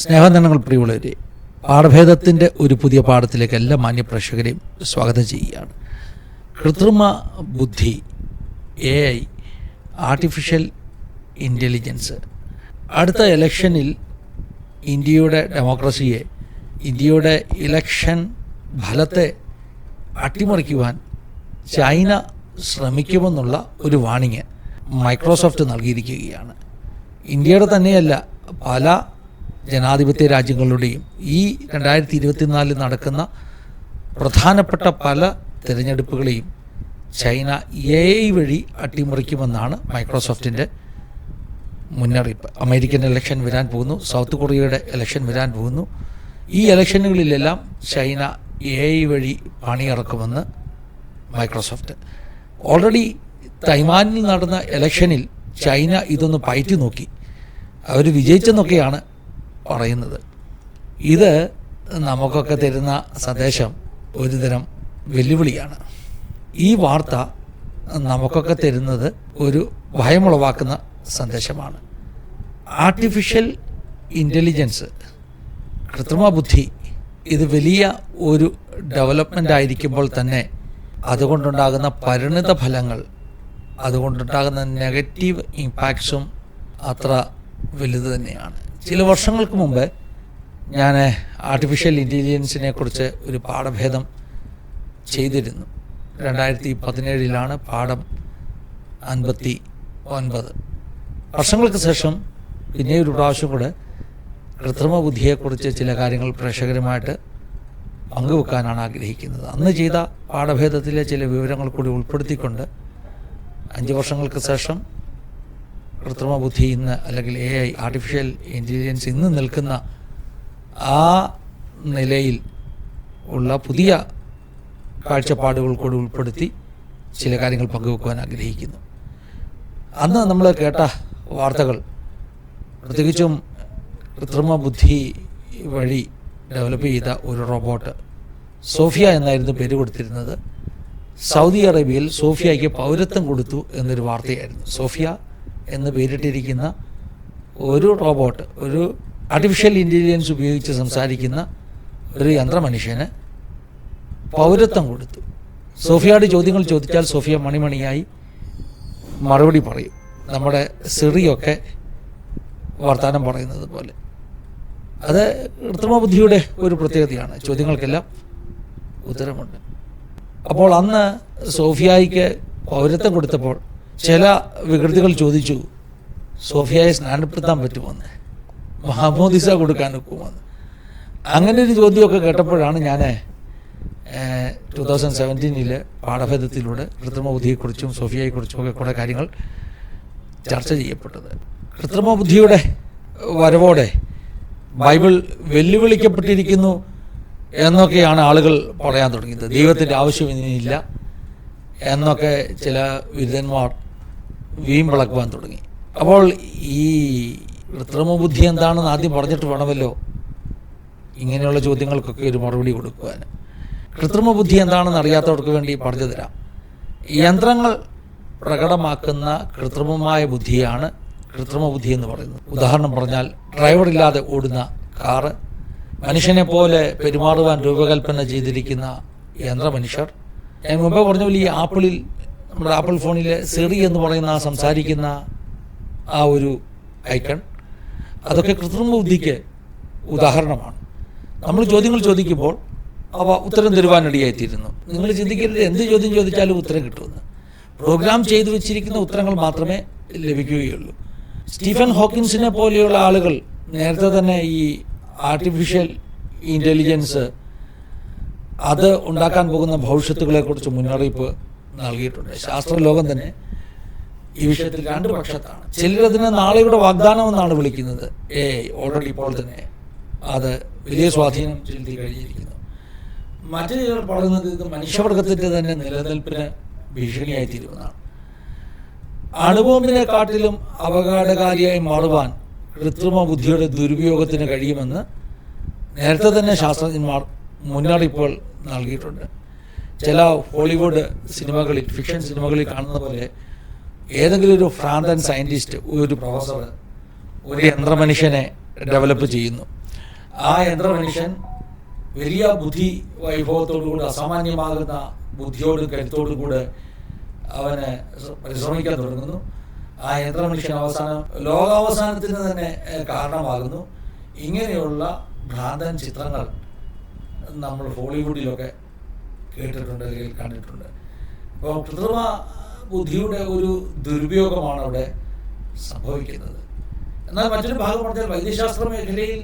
സ്നേഹനന്ദനങ്ങൾ പ്രിയമുള്ളവരെ പാഠഭേദത്തിന്റെ ഒരു പുതിയ പാഠത്തിലേക്ക് എല്ലാ മാന്യപ്രേക്ഷകരെയും സ്വാഗതം ചെയ്യുകയാണ്. കൃത്രിമ ബുദ്ധി എ ഐ ആർട്ടിഫിഷ്യൽ ഇന്റലിജൻസ് അടുത്ത ഇലക്ഷനിൽ ഇന്ത്യയുടെ ഡെമോക്രസിയെ ഇന്ത്യയുടെ ഇലക്ഷൻ ഫലത്തെ അട്ടിമറിക്കുവാൻ ചൈന ശ്രമിക്കുമെന്നുള്ള ഒരു വാണിങ് മൈക്രോസോഫ്റ്റ് നൽകിയിരിക്കുകയാണ്. ഇന്ത്യയുടെ തന്നെയല്ല പല ജനാധിപത്യ രാജ്യങ്ങളുടെയും ഈ രണ്ടായിരത്തി ഇരുപത്തിനാലിൽ നടക്കുന്ന പ്രധാനപ്പെട്ട പല തിരഞ്ഞെടുപ്പുകളെയും ചൈന എ ഐ വഴി അട്ടിമറിക്കുമെന്നാണ് മൈക്രോസോഫ്റ്റിന്റെ മുന്നറിയിപ്പ്. അമേരിക്കൻ ഇലക്ഷൻ വരാൻ പോകുന്നു സൗത്ത് കൊറിയയുടെ ഇലക്ഷൻ വരാൻ പോകുന്നു. ഈ ഇലക്ഷനുകളിലെല്ലാം ചൈന എ ഐ വഴി പണിയിറക്കുമെന്ന് മൈക്രോസോഫ്റ്റ്. ഓൾറെഡി തൈവാനിൽ നടന്ന ഇലക്ഷനിൽ ചൈന ഇതൊന്ന് പയറ്റി നോക്കി. അവർ വിജയിച്ചെന്നൊക്കെയാണ് പറയുന്നത്. ഇത് നമുക്കൊക്കെ തരുന്ന സന്ദേശം ഒരുതരം വെല്ലുവിളിയാണ്. ഈ വാർത്ത നമുക്കൊക്കെ തരുന്നത് ഒരു ഭയമുളവാക്കുന്ന സന്ദേശമാണ്. ആർട്ടിഫിഷ്യൽ ഇന്റലിജൻസ് കൃത്രിമ ബുദ്ധി ഇത് വലിയ ഒരു ഡെവലപ്മെന്റ് ആയിരിക്കുമ്പോൾ തന്നെ അതുകൊണ്ടുണ്ടാകുന്ന പരിണിത ഫലങ്ങൾ അതുകൊണ്ടുണ്ടാകുന്ന നെഗറ്റീവ് ഇമ്പാക്ട്സും അത്ര വലുത് തന്നെയാണ്. ചില വർഷങ്ങൾക്ക് മുമ്പ് ഞാൻ ആർട്ടിഫിഷ്യൽ ഇന്റലിജൻസിനെ കുറിച്ച് ഒരു പാഠഭേദം ചെയ്തിരുന്നു. രണ്ടായിരത്തി പതിനേഴിലാണ് പാഠം അൻപത്തി ഒൻപത് വർഷങ്ങൾക്ക് ശേഷം പിന്നെ ഒരു പ്രാവശ്യം കൂടെ കൃത്രിമ ബുദ്ധിയെക്കുറിച്ച് ചില കാര്യങ്ങൾ പ്രേക്ഷകരുമായിട്ട് പങ്കുവെക്കാനാണ് ആഗ്രഹിക്കുന്നത്. അന്ന് ചെയ്ത പാഠഭേദത്തിലെ ചില വിവരങ്ങൾ കൂടി ഉൾപ്പെടുത്തിക്കൊണ്ട് അഞ്ച് വർഷങ്ങൾക്ക് ശേഷം കൃത്രിമ ബുദ്ധി ഇന്ന് അല്ലെങ്കിൽ എ ഐ ആർട്ടിഫിഷ്യൽ ഇന്റലിജൻസ് ഇന്ന് നിൽക്കുന്ന ആ നിലയിൽ ഉള്ള പുതിയ കാഴ്ചപ്പാടുകൾ കൂടി ഉൾപ്പെടുത്തി ചില കാര്യങ്ങൾ പങ്കുവെക്കുവാൻ ആഗ്രഹിക്കുന്നു. അന്ന് നമ്മൾ കേട്ട വാർത്തകൾ പ്രത്യേകിച്ചും കൃത്രിമ ബുദ്ധി വഴി ഡെവലപ്പ് ചെയ്ത ഒരു റോബോട്ട് സോഫിയ എന്നായിരുന്നു പേര് കൊടുത്തിരുന്നത്. സൗദി അറേബ്യയിൽ സോഫിയയ്ക്ക് പൗരത്വം കൊടുത്തു എന്നൊരു വാർത്തയായിരുന്നു. സോഫിയ എന്ന് പേരിട്ടിരിക്കുന്ന ഒരു റോബോട്ട് ഒരു ആർട്ടിഫിഷ്യൽ ഇന്റലിജൻസ് ഉപയോഗിച്ച് സംസാരിക്കുന്ന ഒരു യന്ത്രമനുഷ്യന് പൗരത്വം കൊടുത്തു. സോഫിയയുടെ ചോദ്യങ്ങൾ ചോദിച്ചാൽ സോഫിയ മണിമണിയായി മറുപടി പറയും. നമ്മുടെ സിറിയൊക്കെ വർത്തമാനം പറയുന്നത് പോലെ. അത് കൃത്രിമബുദ്ധിയുടെ ഒരു പ്രത്യേകതയാണ്. ചോദ്യങ്ങൾക്കെല്ലാം ഉത്തരമുണ്ട്. അപ്പോൾ അന്ന് സോഫിയായിക്ക് പൗരത്വം കൊടുത്തപ്പോൾ ചില വികൃതികൾ ചോദിച്ചു സോഫിയയെ സ്നാനപ്പെടുത്താൻ പറ്റുമെന്ന്? മഹാമോദിസ കൊടുക്കാൻ ഒക്കുമെന്ന്? അങ്ങനെ ഒരു ചോദ്യമൊക്കെ കേട്ടപ്പോഴാണ് ഞാൻ ടു തൗസൻഡ് സെവന്റീനിൽ പാഠഭേദത്തിലൂടെ കൃത്രിമബുദ്ധിയെക്കുറിച്ചും സോഫിയയെക്കുറിച്ചും ഒക്കെ കുറേ കാര്യങ്ങൾ ചർച്ച ചെയ്യപ്പെട്ടത്. കൃത്രിമബുദ്ധിയുടെ വരവോടെ ബൈബിൾ വെല്ലുവിളിക്കപ്പെട്ടിരിക്കുന്നു എന്നൊക്കെയാണ് ആളുകൾ പറയാൻ തുടങ്ങിയത്. ദൈവത്തിന്റെ ആവശ്യം ഇനിയില്ല എന്നൊക്കെ ചില വിരുദ്ധന്മാർ വീമ്പിളക്കുവാൻ തുടങ്ങി. അപ്പോൾ ഈ കൃത്രിമ ബുദ്ധി എന്താണെന്ന് ആദ്യം പറഞ്ഞിട്ട് വേണമല്ലോ. ഇങ്ങനെയുള്ള ചോദ്യങ്ങൾക്കൊക്കെ ഒരു മറുപടി കൊടുക്കുവാൻ. കൃത്രിമ ബുദ്ധി എന്താണെന്ന് അറിയാത്തവർക്ക് വേണ്ടി പറഞ്ഞു തരാം. യന്ത്രങ്ങൾ പ്രകടമാക്കുന്ന കൃത്രിമമായ ബുദ്ധിയാണ് കൃത്രിമ ബുദ്ധി എന്ന് പറയുന്നത്. ഉദാഹരണം പറഞ്ഞാൽ ഡ്രൈവർ ഇല്ലാതെ ഓടുന്ന കാറ് മനുഷ്യനെ പോലെ പെരുമാറുവാൻ രൂപകൽപ്പന ചെയ്തിരിക്കുന്ന യന്ത്രമനുഷ്യർ ഞാൻ മുമ്പേ പറഞ്ഞ പോലെ ഈ ആപ്പിളിൽ നമ്മുടെ ആപ്പിൾ ഫോണിലെ സിറി എന്ന് പറയുന്ന സംസാരിക്കുന്ന ആ ഒരു ഐക്കൺ അതൊക്കെ കൃത്രിമ ബുദ്ധിക്ക് ഉദാഹരണമാണ്. നമ്മൾ ചോദ്യങ്ങൾ ചോദിക്കുമ്പോൾ അവ ഉത്തരം തരുവാനിടയായിത്തീരുന്നു നിങ്ങൾ ചിന്തിക്കരുത് എന്ത് ചോദ്യം ചോദിച്ചാലും ഉത്തരം കിട്ടുമെന്ന്. പ്രോഗ്രാം ചെയ്തു വെച്ചിരിക്കുന്ന ഉത്തരങ്ങൾ മാത്രമേ ലഭിക്കുകയുള്ളൂ. സ്റ്റീഫൻ ഹോക്കിൻസിനെ പോലെയുള്ള ആളുകൾ നേരത്തെ തന്നെ ഈ ആർട്ടിഫിഷ്യൽ ഇന്റലിജൻസ് അത് ഉണ്ടാക്കാൻ പോകുന്ന ഭവിഷ്യത്തുകളെക്കുറിച്ച് മുന്നറിയിപ്പ് നൽകിയിട്ടുണ്ട്. ശാസ്ത്രലോകം തന്നെ ഈ വിഷയത്തിൽ രണ്ട് പക്ഷത്താണ്. ചിലരതിനെ നാളെയുടെ വാഗ്ദാനം എന്നാണ് വിളിക്കുന്നത്. ഏ ഓൾറെഡി ഇപ്പോൾ തന്നെ അത് വലിയ സ്വാധീനം ചെലുത്തി കഴിഞ്ഞിരിക്കുന്നു. മറ്റു ചിലർ പറയുന്നത് ഇത് മനുഷ്യവർഗത്തിന്റെ തന്നെ നിലനിൽപ്പിന് ഭീഷണിയായി തീരുമെന്നാണ്. അണുബോംബിനെക്കാട്ടിലും അപകടകാരിയായി മാറുവാൻ കൃത്രിമ ബുദ്ധിയുടെ ദുരുപയോഗത്തിന് കഴിയുമെന്ന് നേരത്തെ തന്നെ ശാസ്ത്രജ്ഞന്മാർ മുന്നറിയിപ്പുകൾ നൽകിയിട്ടുണ്ട്. ചില ഹോളിവുഡ് സിനിമകളിൽ ഫിക്ഷൻ സിനിമകളിൽ കാണുന്ന പോലെ ഏതെങ്കിലും ഒരു ഭ്രാന്തൻ സയന്റിസ്റ്റ് ഒരു പ്രൊഫസർ ഒരു യന്ത്രമനുഷ്യനെ ഡെവലപ്പ് ചെയ്യുന്നു. ആ യന്ത്രമനുഷ്യൻ വലിയ ബുദ്ധി വൈഭവത്തോടുകൂടി അസാമാന്യമാകുന്ന ബുദ്ധിയോടും കരുത്തോടും കൂടെ അവന് പരിശ്രമിക്കാൻ തുടങ്ങുന്നു. ആ യന്ത്രമനുഷ്യൻ അവസാനം ലോകാവസാനത്തിന് തന്നെ കാരണമാകുന്നു. ഇങ്ങനെയുള്ള ഭ്രാന്തൻ ചിത്രങ്ങൾ നമ്മൾ ഹോളിവുഡിലൊക്കെ കേട്ടിട്ടുണ്ട് അല്ലെങ്കിൽ കണ്ടിട്ടുണ്ട്. അപ്പോൾ കൃത്രിമ ബുദ്ധിയുടെ ഒരു ദുരുപയോഗമാണ് അവിടെ സംഭവിക്കുന്നത്. എന്നാൽ മറ്റൊരു ഭാഗം പറഞ്ഞാൽ വൈദ്യശാസ്ത്ര മേഖലയിൽ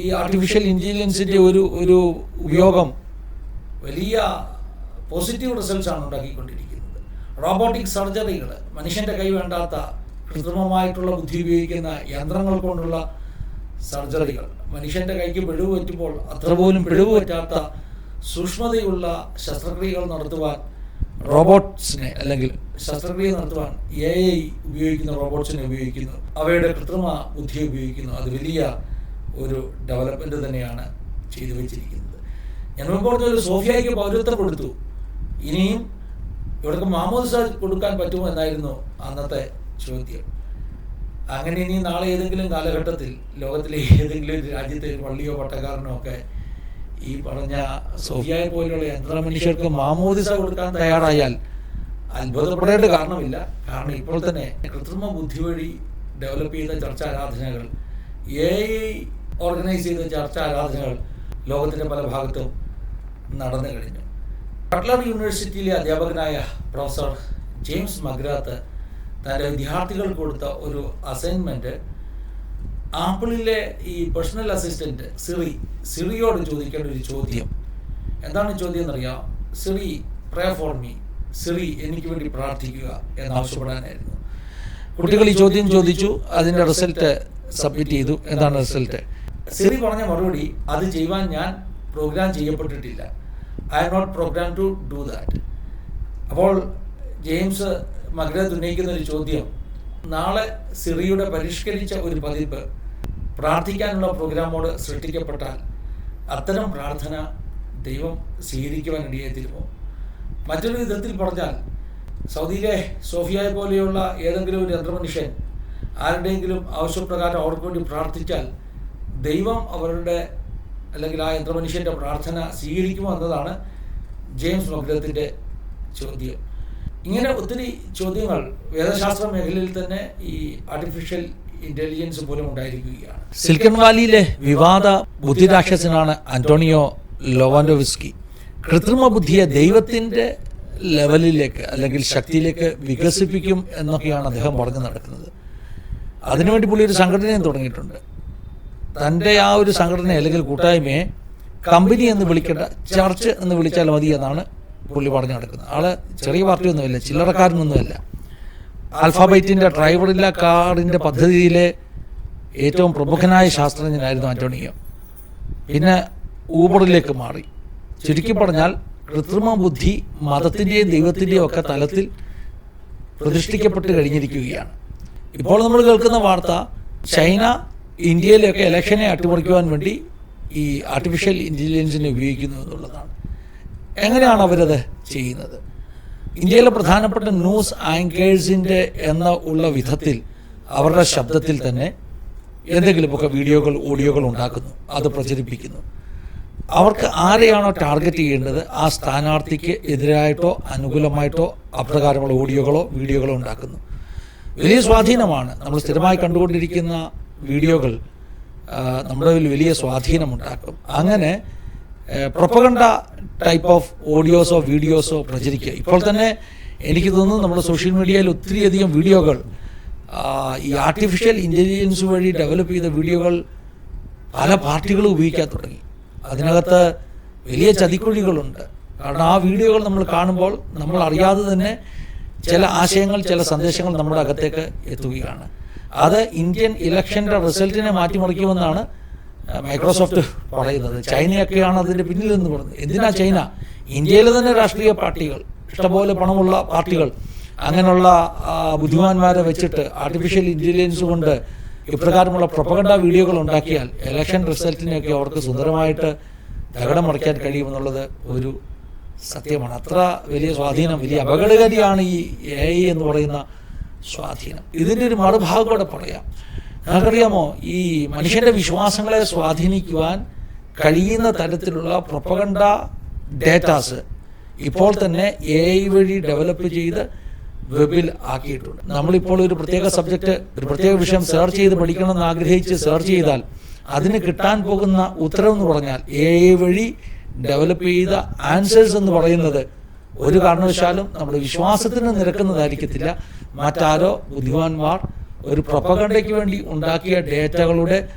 ഈ ആർട്ടിഫിഷ്യൽ ഇന്റലിജൻസിന്റെ ഒരു ഒരു ഉപയോഗം വലിയ പോസിറ്റീവ് റിസൾട്ട്സ് ആണ് ഉണ്ടാക്കിക്കൊണ്ടിരിക്കുന്നത്. റോബോട്ടിക് സർജറികൾ മനുഷ്യന്റെ കൈ വേണ്ടാത്ത കൃത്രിമമായിട്ടുള്ള ബുദ്ധി ഉപയോഗിക്കുന്ന യന്ത്രങ്ങൾ കൊണ്ടുള്ള സർജറികൾ മനുഷ്യന്റെ കൈക്ക് പിഴവ് പറ്റുമ്പോൾ അത്ര പോലും പിഴവ് പറ്റാത്ത സൂക്ഷ്മതയുള്ള ശസ്ത്രക്രിയകൾ നടത്തുവാൻ റോബോട്ട്സിനെ അല്ലെങ്കിൽ ശസ്ത്രക്രിയ നടത്തുവാൻ എ ഐ ഉപയോഗിക്കുന്ന റോബോട്ട്സിനെ ഉപയോഗിക്കുന്നു. അവയുടെ കൃത്രിമ ബുദ്ധി ഉപയോഗിക്കുന്നു. അത് വലിയ ഒരു ഡെവലപ്മെന്റ് തന്നെയാണ് ചെയ്തു വെച്ചിരിക്കുന്നത്. ഞാൻ പറഞ്ഞ ഒരു സോഫിയയ്ക്ക് പൗരത്വം കൊടുത്തു. ഇനിയും ഇവർക്ക് മാമോദിസ കൊടുക്കാൻ പറ്റുമോ എന്നായിരുന്നു അന്നത്തെ ചോദ്യം. അങ്ങനെ ഇനി നാളെ ഏതെങ്കിലും കാലഘട്ടത്തിൽ ലോകത്തിലെ ഏതെങ്കിലും രാജ്യത്തെ പള്ളിയോ പട്ടക്കാരനോ ഒക്കെ ഈ പറഞ്ഞ സോഫിയയെ പോലെയുള്ള യന്ത്രമനുഷ്യർക്ക് മാമോദിസ കൊടുക്കാൻ തയ്യാറായാൽ അത്ഭുതപ്പെടേണ്ട കാരണമില്ല. കാരണം ഇപ്പോൾ തന്നെ കൃത്രിമ ബുദ്ധി വഴി ഡെവലപ്പ് ചെയ്ത ചർച്ച ആരാധനകൾ എ ഓർഗനൈസ് ചെയ്ത ചർച്ച ആരാധനകൾ ലോകത്തിന്റെ പല ഭാഗത്തും നടന്നു കഴിഞ്ഞു. കട്ട്ലർ യൂണിവേഴ്സിറ്റിയിലെ അധ്യാപകനായ പ്രൊഫസർ ജെയിംസ് മഗ്രാത്ത് തന്റെ വിദ്യാർത്ഥികൾ കൊടുത്ത ഒരു അസൈൻമെന്റ് ആപ്പിളിലെ ഈ പേഴ്സണൽ അസിസ്റ്റന്റ് സിറി സിറിയോട് ചോദിക്കേണ്ട ഒരു ചോദ്യം. എന്താണ് ചോദ്യം എന്നറിയാം Siri pray for me Siri എനിക്ക് വേണ്ടി പ്രാർത്ഥിക്കുക എന്നാവശ്യപ്പെടാനായിരുന്നു. കുട്ടികൾ ഈ ചോദ്യം ചോദിച്ചു അതിന്റെ റിസൾട്ട് സബ്മിറ്റ് ചെയ്തു. എന്താണ് റിസൾട്ട് സിറി പറഞ്ഞ മറുപടി അത് ചെയ്യുവാൻ ഞാൻ പ്രോഗ്രാം ചെയ്യപ്പെട്ടിട്ടില്ല. I am not program to do that അപ്പോൾ ജെയിംസ് മകരത്ത് ഉന്നയിക്കുന്ന ഒരു ചോദ്യം നാളെ സിറിയുടെ പരിഷ്കരിച്ച ഒരു പതിപ്പ് പ്രാർത്ഥിക്കാനുള്ള പ്രോഗ്രാമോട് സൃഷ്ടിക്കപ്പെട്ടാൽ അത്തരം പ്രാർത്ഥന ദൈവം സ്വീകരിക്കുവാൻ ഇടയായിത്തീരുമോ മറ്റൊരു വിധത്തിൽ പറഞ്ഞാൽ സൗദിയിലെ സോഫിയയെ പോലെയുള്ള ഏതെങ്കിലും ഒരു യന്ത്രമനുഷ്യൻ ആരുടെയെങ്കിലും ആവശ്യപ്രകാരം അവർക്ക് വേണ്ടി പ്രാർത്ഥിച്ചാൽ ദൈവം അവരുടെ അല്ലെങ്കിൽ ആ യന്ത്രമനുഷ്യന്റെ പ്രാർത്ഥന സ്വീകരിക്കുമോ എന്നതാണ് ജെയിംസ് മഗ്രത്തിന്റെ ചോദ്യം. ഇങ്ങനെ ഒത്തിരി ചോദ്യങ്ങൾ വേദശാസ്ത്ര മേഖലയിൽ തന്നെ ഈ ആർട്ടിഫിഷ്യൽ ഇന്റലിജൻസ് പോലും ഉണ്ടായിരിക്കുകയാണ്. സിലിക്കൺ വാലിയിലെ വിവാദ ബുദ്ധിരാക്ഷസനാണ് അന്റോണിയോ ലോവാൻഡോവിസ്കി. കൃത്രിമ ബുദ്ധിയെ ദൈവത്തിന്റെ ലെവലിലേക്ക് അല്ലെങ്കിൽ ശക്തിയിലേക്ക് വികസിപ്പിക്കും എന്നൊക്കെയാണ് അദ്ദേഹം പറഞ്ഞു നടക്കുന്നത്. അതിനുവേണ്ടി പുള്ളി ഒരു സംഘടനയും തുടങ്ങിയിട്ടുണ്ട്. തന്റെ ആ ഒരു സംഘടന അല്ലെങ്കിൽ കൂട്ടായ്മയെ കമ്പനി എന്ന് വിളിക്കേണ്ട ചർച്ച് എന്ന് വിളിച്ചാൽ മതി എന്നാണ് പുള്ളി പറഞ്ഞു നടക്കുന്നത്. ആൾ ചെറിയ പാർട്ടിയൊന്നുമില്ല ചില്ലറക്കാരനൊന്നുമല്ല. ആൽഫാബൈറ്റിന്റെ ഡ്രൈവറില്ല കാറിന്റെ പദ്ധതിയിലെ ഏറ്റവും പ്രമുഖനായ ശാസ്ത്രജ്ഞനായിരുന്നു ആന്റോണിയോ. പിന്നെ ഊബറിലേക്ക് മാറി. ചുരുക്കി പറഞ്ഞാൽ കൃത്രിമ ബുദ്ധി മതത്തിന്റെയും ദൈവത്തിന്റെയും ഒക്കെ തലത്തിൽ പ്രതിഷ്ഠിക്കപ്പെട്ട് കഴിഞ്ഞിരിക്കുകയാണ്. ഇപ്പോൾ നമ്മൾ കേൾക്കുന്ന വാർത്ത ചൈന ഇന്ത്യയിലെയൊക്കെ ഇലക്ഷനെ അട്ടിമറിക്കുവാൻ വേണ്ടി ഈ ആർട്ടിഫിഷ്യൽ ഇന്റലിജൻസിനെ ഉപയോഗിക്കുന്നു എന്നുള്ളതാണ്. എങ്ങനെയാണ് അവരത് ചെയ്യുന്നത്? ഇന്ത്യയിലെ പ്രധാനപ്പെട്ട ന്യൂസ് ആങ്കേഴ്സിന്റെ എന്ന ഉള്ള വിധത്തിൽ അവരുടെ ശബ്ദത്തിൽ തന്നെ എന്തെങ്കിലുമൊക്കെ വീഡിയോകൾ ഓഡിയോകൾ ഉണ്ടാക്കുന്നു. അത് പ്രചരിപ്പിക്കുന്നു. അവർക്ക് ആരെയാണോ ടാർഗറ്റ് ചെയ്യേണ്ടത് ആ സ്ഥാനാർത്ഥിക്ക് എതിരായിട്ടോ അനുകൂലമായിട്ടോ അപ്രകാരമുള്ള ഓഡിയോകളോ വീഡിയോകളോ ഉണ്ടാക്കുന്നു. വലിയ സ്വാധീനമാണ്. നമ്മൾ സ്ഥിരമായി കണ്ടുകൊണ്ടിരിക്കുന്ന വീഡിയോകൾ നമ്മുടെ വലിയ സ്വാധീനമുണ്ടാക്കും അങ്ങനെ പ്രൊപ്പകണ്ട ടൈപ്പ് ഓഫ് ഓഡിയോസോ വീഡിയോസോ പ്രചരിക്കുക. ഇപ്പോൾ തന്നെ എനിക്ക് തോന്നുന്നു നമ്മുടെ സോഷ്യൽ മീഡിയയിൽ ഒത്തിരിയധികം വീഡിയോകൾ ഈ ആർട്ടിഫിഷ്യൽ ഇന്റലിജൻസ് വഴി ഡെവലപ്പ് ചെയ്ത വീഡിയോകൾ പല പാർട്ടികളും ഉപയോഗിക്കാൻ തുടങ്ങി. അതിനകത്ത് വലിയ ചതിക്കുഴികളുണ്ട്. കാരണം ആ വീഡിയോകൾ നമ്മൾ കാണുമ്പോൾ നമ്മൾ അറിയാതെ തന്നെ ചില ആശയങ്ങൾ ചില സന്ദേശങ്ങൾ നമ്മുടെ അകത്തേക്ക് എത്തുകയാണ്. അത് ഇന്ത്യൻ ഇലക്ഷന്റെ റിസൾട്ടിനെ മാറ്റിമറിക്കുമെന്നാണ് മൈക്രോസോഫ്റ്റ് പറയുന്നത് ചൈനയൊക്കെയാണ് അതിന്റെ പിന്നിൽ എന്ന് പറയുന്നത് എന്തിനാ ചൈന? ഇന്ത്യയിലെ തന്നെ രാഷ്ട്രീയ പാർട്ടികൾ ഇഷ്ടംപോലെ പണമുള്ള പാർട്ടികൾ അങ്ങനെയുള്ള ബുദ്ധിമാന്മാരെ വെച്ചിട്ട് ആർട്ടിഫിഷ്യൽ ഇന്റലിജൻസ് കൊണ്ട് ഇപ്രകാരമുള്ള പ്രൊപ്പഗണ്ട വീഡിയോകൾ ഉണ്ടാക്കിയാൽ ഇലക്ഷൻ റിസൾട്ടിനെയൊക്കെ അവർക്ക് സുന്ദരമായിട്ട് തകടം മറിക്കാൻ കഴിയുമെന്നുള്ളത് ഒരു സത്യമാണ്. അത്ര വലിയ സ്വാധീനം വലിയ അപകടകാരിയാണ് ഈ എ എന്ന് പറയുന്ന സ്വാധീനം. ഇതിന്റെ ഒരു മറുഭാഗം കൂടെ പറയാം. നിങ്ങൾക്കറിയാമോ ഈ മനുഷ്യന്റെ വിശ്വാസങ്ങളെ സ്വാധീനിക്കുവാൻ കഴിയുന്ന തരത്തിലുള്ള പ്രൊപ്പഗണ്ട ഡേറ്റാസ് ഇപ്പോൾ തന്നെ എ ഐ വഴി ഡെവലപ്പ് ചെയ്ത് വെബിൽ ആക്കിയിട്ടുണ്ട്. നമ്മളിപ്പോൾ ഒരു പ്രത്യേക സബ്ജക്റ്റ് ഒരു പ്രത്യേക വിഷയം സെർച്ച് ചെയ്ത് പഠിക്കണമെന്ന് ആഗ്രഹിച്ച് സെർച്ച് ചെയ്താൽ അതിന് കിട്ടാൻ പോകുന്ന ഉത്തരം എന്ന് പറഞ്ഞാൽ എ ഐ വഴി ഡെവലപ്പ് ചെയ്ത ആൻസേഴ്സ് എന്ന് പറയുന്നത് ഒരു കാരണവശാലും നമ്മുടെ വിശ്വാസത്തിന് നിരക്കുന്നതായിരിക്കത്തില്ല. മറ്റാരോ ബുദ്ധിമാന്മാർ ഒരു പ്രൊപ്പഗണ്ടയ്ക്ക് വേണ്ടി ഉണ്ടാക്കിയ ഡേറ്റകളുടെ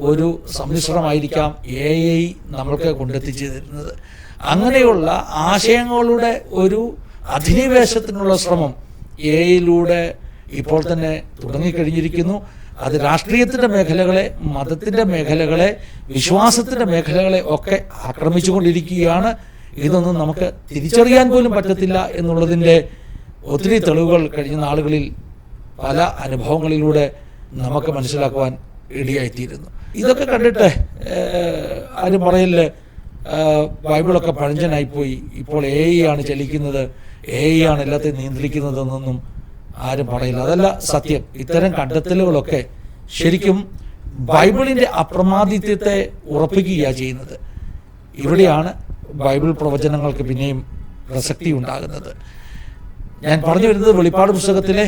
ഒരു സമ്മിശ്രമായിരിക്കാം എ ഐ നമ്മൾക്ക് കൊണ്ടെത്തിച്ചു തരുന്നത് അങ്ങനെയുള്ള ആശയങ്ങളുടെ ഒരു അധിനിവേശത്തിനുള്ള ശ്രമം എ ഐയിലൂടെ ഇപ്പോൾ തന്നെ തുടങ്ങിക്കഴിഞ്ഞിരിക്കുന്നു. അത് രാഷ്ട്രീയത്തിന്റെ മേഖലകളെ മതത്തിന്റെ മേഖലകളെ വിശ്വാസത്തിന്റെ മേഖലകളെ ഒക്കെ ആക്രമിച്ചുകൊണ്ടിരിക്കുകയാണ്. ഇതൊന്നും നമുക്ക് തിരിച്ചറിയാൻ പോലും പറ്റത്തില്ല എന്നുള്ളതിന്റെ ഒത്തിരി തെളിവുകൾ കഴിഞ്ഞ നാളുകളിൽ പല അനുഭവങ്ങളിലൂടെ നമുക്ക് മനസ്സിലാക്കുവാൻ ഇടയായിത്തീരുന്നു. ഇതൊക്കെ കണ്ടിട്ട് ആരും പറയല്ലേ ബൈബിളൊക്കെ പഴഞ്ചനായിപ്പോയി. ഇപ്പോൾ എ ആണ് ചലിക്കുന്നത് എ ആണ് എല്ലാത്തെയും നിയന്ത്രിക്കുന്നതെന്നൊന്നും ആരും പറയില്ല. അതല്ല സത്യം. ഇത്തരം കണ്ടെത്തലുകളൊക്കെ ശരിക്കും ബൈബിളിന്റെ അപ്രമാദിത്യത്തെ ഉറപ്പിക്കുകയാണ് ചെയ്യുന്നത്. ഇവിടെയാണ് ബൈബിൾ പ്രവചനങ്ങൾക്ക് പിന്നെയും പ്രസക്തി ഉണ്ടാകുന്നത്. ഞാൻ പറഞ്ഞു വരുന്നത് വെളിപ്പാട് പുസ്തകത്തിലെ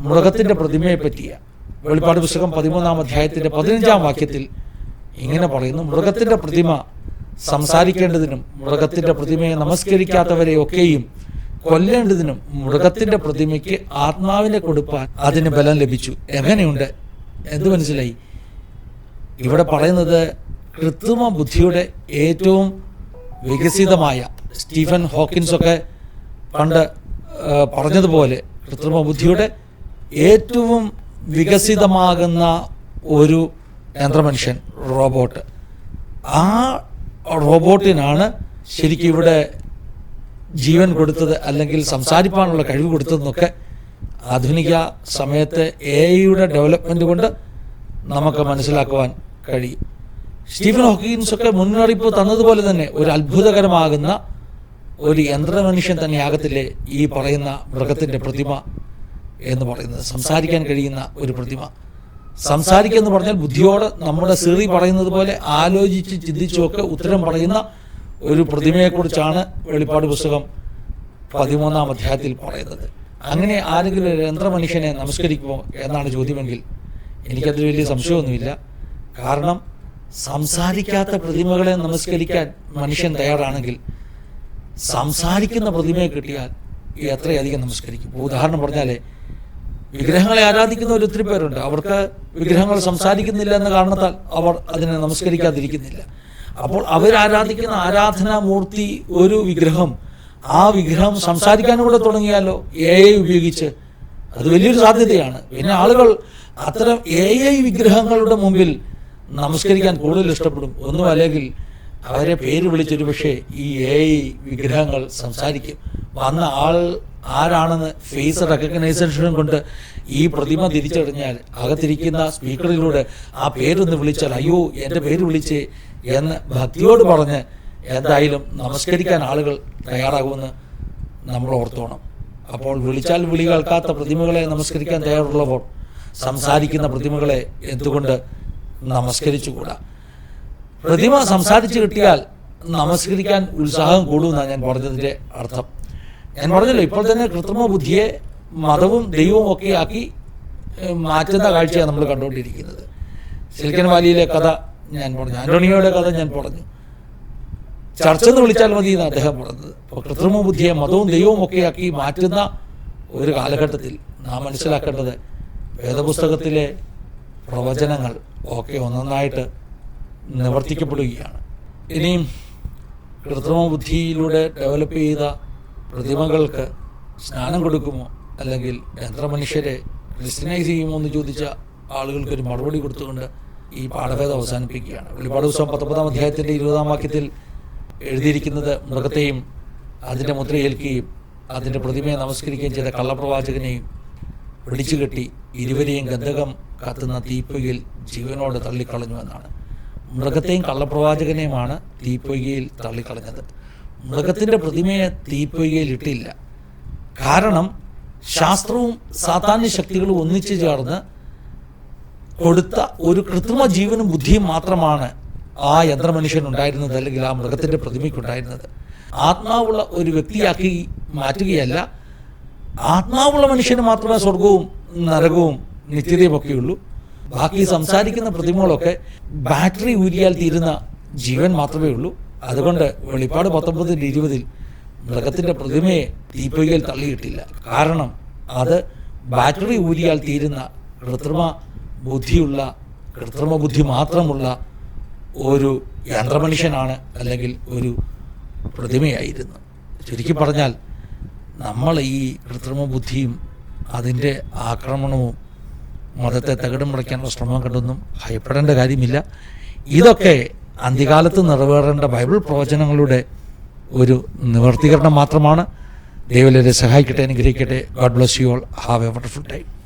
മൃഗത്തിന്റെ പ്രതിമയെ പറ്റിയ വെളിപ്പാട് പുസ്തകം പതിമൂന്നാം അധ്യായത്തിന്റെ പതിനഞ്ചാം വാക്യത്തിൽ ഇങ്ങനെ പറയുന്നു മൃഗത്തിന്റെ പ്രതിമ സംസാരിക്കേണ്ടതിനും മൃഗത്തിന്റെ പ്രതിമയെ നമസ്കരിക്കാത്തവരെ ഒക്കെയും കൊല്ലേണ്ടതിനും മൃഗത്തിന്റെ പ്രതിമയ്ക്ക് ആത്മാവിനെ കൊടുപ്പാൻ അതിന് ബലം ലഭിച്ചു. എങ്ങനെയുണ്ട്? എന്ത് മനസ്സിലായി? ഇവിടെ പറയുന്നത് കൃത്രിമ ബുദ്ധിയുടെ ഏറ്റവും വികസിതമായ സ്റ്റീഫൻ ഹോക്കിൻസ് ഒക്കെ പണ്ട് പറഞ്ഞതുപോലെ കൃത്രിമ ബുദ്ധിയുടെ ഏറ്റവും വികസിതമാകുന്ന ഒരു യന്ത്രമനുഷ്യൻ റോബോട്ട് ആ റോബോട്ടിനാണ് ശരിക്കും ഇവിടെ ജീവൻ കൊടുത്തത് അല്ലെങ്കിൽ സംസാരിപ്പാനുള്ള കഴിവ് കൊടുത്തതെന്നൊക്കെ ആധുനിക സമയത്ത് എ ഐയുടെ ഡെവലപ്മെന്റ് കൊണ്ട് നമുക്ക് മനസ്സിലാക്കുവാൻ കഴിയും. സ്റ്റീഫൻ ഹോക്കിൻസ് ഒക്കെ മുന്നറിയിപ്പ് തന്നതുപോലെ തന്നെ ഒരു അത്ഭുതകരമാകുന്ന ഒരു യന്ത്രമനുഷ്യൻ തന്നെയാകത്തില്ലേ ഈ പറയുന്ന മൃഗത്തിന്റെ പ്രതിമ. എന്ന് പറയുന്നത് സംസാരിക്കാൻ കഴിയുന്ന ഒരു പ്രതിമ. സംസാരിക്കുക എന്ന് പറഞ്ഞാൽ ബുദ്ധിയോട് നമ്മുടെ സിറി പറയുന്നത് പോലെ ആലോചിച്ച് ചിന്തിച്ചുമൊക്കെ ഉത്തരം പറയുന്ന ഒരു പ്രതിമയെക്കുറിച്ചാണ് വെളിപ്പാട് പുസ്തകം പതിമൂന്നാം അധ്യായത്തിൽ പറയുന്നത്. അങ്ങനെ ആരെങ്കിലും ഒരു യന്ത്രമനുഷ്യനെ നമസ്കരിക്കുമോ എന്നാണ് ചോദ്യമെങ്കിൽ എനിക്കതിൽ വലിയ സംശയമൊന്നുമില്ല. കാരണം സംസാരിക്കാത്ത പ്രതിമകളെ നമസ്കരിക്കാൻ മനുഷ്യൻ തയ്യാറാണെങ്കിൽ സംസാരിക്കുന്ന പ്രതിമയെ കിട്ടിയാൽ എത്രയധികം നമസ്കരിക്കും. ഉദാഹരണം പറഞ്ഞാലേ വിഗ്രഹങ്ങളെ ആരാധിക്കുന്നവർ ഒത്തിരി പേരുണ്ട്. അവർക്ക് വിഗ്രഹങ്ങൾ സംസാരിക്കുന്നില്ല എന്ന കാരണത്താൽ അവർ അതിനെ നമസ്കരിക്കാതിരിക്കുന്നില്ല. അപ്പോൾ അവരാരാധിക്കുന്ന ആരാധനാമൂർത്തി ഒരു വിഗ്രഹം ആ വിഗ്രഹം സംസാരിക്കാനും കൂടെ തുടങ്ങിയാലോ എ ഐ ഉപയോഗിച്ച്? അത് വലിയൊരു സാധ്യതയാണ്. പിന്നെ ആളുകൾ അത്തരം എ ഐ വിഗ്രഹങ്ങളുടെ മുമ്പിൽ നമസ്കരിക്കാൻ കൂടുതൽ ഇഷ്ടപ്പെടും. ഒന്നും അല്ലെങ്കിൽ അവരെ പേര് വിളിച്ചൊരു പക്ഷേ ഈ എ ഐ വിഗ്രഹങ്ങൾ സംസാരിക്കും. വന്ന ആൾ ആരാണെന്ന് ഫേസ് റെക്കഗ്നൈസേഷനും കൊണ്ട് ഈ പ്രതിമ തിരിച്ചറിഞ്ഞാൽ അകത്തിരിക്കുന്ന സ്പീക്കറിലൂടെ ആ പേരൊന്ന് വിളിച്ചാൽ അയ്യോ എന്റെ പേര് വിളിച്ചേ എന്ന് ഭക്തിയോട് പറഞ്ഞ് എന്തായാലും നമസ്കരിക്കാൻ ആളുകൾ തയ്യാറാകുമെന്ന് നമ്മൾ ഓർത്തോണം. അപ്പോൾ വിളിച്ചാൽ വിളി കേൾക്കാത്ത പ്രതിമകളെ നമസ്കരിക്കാൻ തയ്യാറുള്ളപ്പോൾ സംസാരിക്കുന്ന പ്രതിമകളെ എന്തുകൊണ്ട് നമസ്കരിച്ചുകൂടാ? പ്രതിമ സംസാരിച്ച് കിട്ടിയാൽ നമസ്കരിക്കാൻ ഉത്സാഹം കൂടുമെന്നാണ് ഞാൻ പറഞ്ഞതിന്റെ അർത്ഥം. ഞാൻ പറഞ്ഞല്ലോ ഇപ്പോൾ തന്നെ കൃത്രിമ ബുദ്ധിയെ മതവും ദൈവവും ഒക്കെ ആക്കി മാറ്റുന്ന കാഴ്ചയാണ് നമ്മൾ കണ്ടുകൊണ്ടിരിക്കുന്നത്. സിലിക്കൻ വാലിയിലെ കഥ ഞാൻ പറഞ്ഞു ആന്റോണിയോയുടെ കഥ ഞാൻ പറഞ്ഞു. ചർച്ച എന്ന് വിളിച്ചാൽ മതി എന്ന് അദ്ദേഹം പറഞ്ഞത്. അപ്പോൾ കൃത്രിമ ബുദ്ധിയെ മതവും ദൈവവും ഒക്കെ ആക്കി മാറ്റുന്ന ഒരു കാലഘട്ടത്തിൽ നാം മനസ്സിലാക്കേണ്ടത് വേദപുസ്തകത്തിലെ പ്രവചനങ്ങൾ ഒക്കെ ഒന്നൊന്നായിട്ട് നിവർത്തിക്കപ്പെടുകയാണ്. ഇനിയും കൃത്രിമ ബുദ്ധിയിലൂടെ ഡെവലപ്പ് ചെയ്ത പ്രതിമകൾക്ക് സ്നാനം കൊടുക്കുമോ? അല്ലെങ്കിൽ യന്ത്രമനുഷ്യരെ ക്രിസ്ത്യനൈസ് ചെയ്യുമോ എന്ന് ചോദിച്ച ആളുകൾക്കൊരു മറുപടി കൊടുത്തുകൊണ്ട് ഈ പാഠഭേദം അവസാനിപ്പിക്കുകയാണ്. വെളിപ്പാട് ദിവസം പത്തൊമ്പതാം അധ്യായത്തിന്റെ ഇരുപതാം വാക്യത്തിൽ എഴുതിയിരിക്കുന്നത് മൃഗത്തെയും അതിന്റെ മുദ്രയേൽക്കുകയും അതിന്റെ പ്രതിമയെ നമസ്കരിക്കുകയും ചെയ്ത കള്ളപ്രവാചകനെയും പിടിച്ചുകെട്ടി ഇരുവരെയും ഗന്ധകം കത്തുന്ന തീപ്പുകയിൽ ജീവനോട് തള്ളിക്കളഞ്ഞു എന്നാണ്. മൃഗത്തെയും കള്ളപ്രവാചകനെയുമാണ് തീപ്പൊയ്കയിൽ തള്ളിക്കളഞ്ഞത്. മൃഗത്തിന്റെ പ്രതിമയെ തീപ്പൊയ്കയിൽ ഇട്ടില്ല. കാരണം ശാസ്ത്രവും സാധാന്യ ശക്തികളും ഒന്നിച്ചു ചേർന്ന് കൊടുത്ത ഒരു കൃത്രിമ ജീവനും ബുദ്ധിയും മാത്രമാണ് ആ യന്ത്രമനുഷ്യൻ ഉണ്ടായിരുന്നത് അല്ലെങ്കിൽ ആ മൃഗത്തിന്റെ പ്രതിമയ്ക്കുണ്ടായിരുന്നത്. ആത്മാവുള്ള ഒരു വ്യക്തിയാക്കി മാറ്റുകയല്ല ആത്മാവുള്ള മനുഷ്യന് മാത്രമേ സ്വർഗവും നരകവും നിത്യതയും ഒക്കെയുള്ളൂ. ബാക്കി സംസാരിക്കുന്ന പ്രതിമകളൊക്കെ ബാറ്ററി ഊരിയാൽ തീരുന്ന ജീവൻ മാത്രമേ ഉള്ളൂ. അതുകൊണ്ട് വെളിപ്പാട് പത്തൊമ്പതിന്റെ ഇരുപതിൽ മൃഗത്തിന്റെ പ്രതിമയെ തീപ്പൊയ്കയിൽ തള്ളിയിട്ടില്ല. കാരണം അത് ബാറ്ററി ഊരിയാൽ തീരുന്ന കൃത്രിമ ബുദ്ധിയുള്ള കൃത്രിമ ബുദ്ധി മാത്രമുള്ള ഒരു യന്ത്രമനുഷ്യനാണ് അല്ലെങ്കിൽ ഒരു പ്രതിമയായിരുന്നു. ചുരുക്കി പറഞ്ഞാൽ നമ്മൾ ഈ കൃത്രിമ ബുദ്ധിയും അതിന്റെ ആക്രമണവും മതത്തെ തകിടം മുളയ്ക്കാനുള്ള ശ്രമം കണ്ടൊന്നും ഭയപ്പെടേണ്ട കാര്യമില്ല. ഇതൊക്കെ അന്ത്യകാലത്ത് നിറവേറേണ്ട ബൈബിൾ പ്രവചനങ്ങളുടെ ഒരു നിവർത്തീകരണം മാത്രമാണ്. ദൈവലരെ സഹായിക്കട്ടെ അനുഗ്രഹിക്കട്ടെ. God bless you all have a wonderful time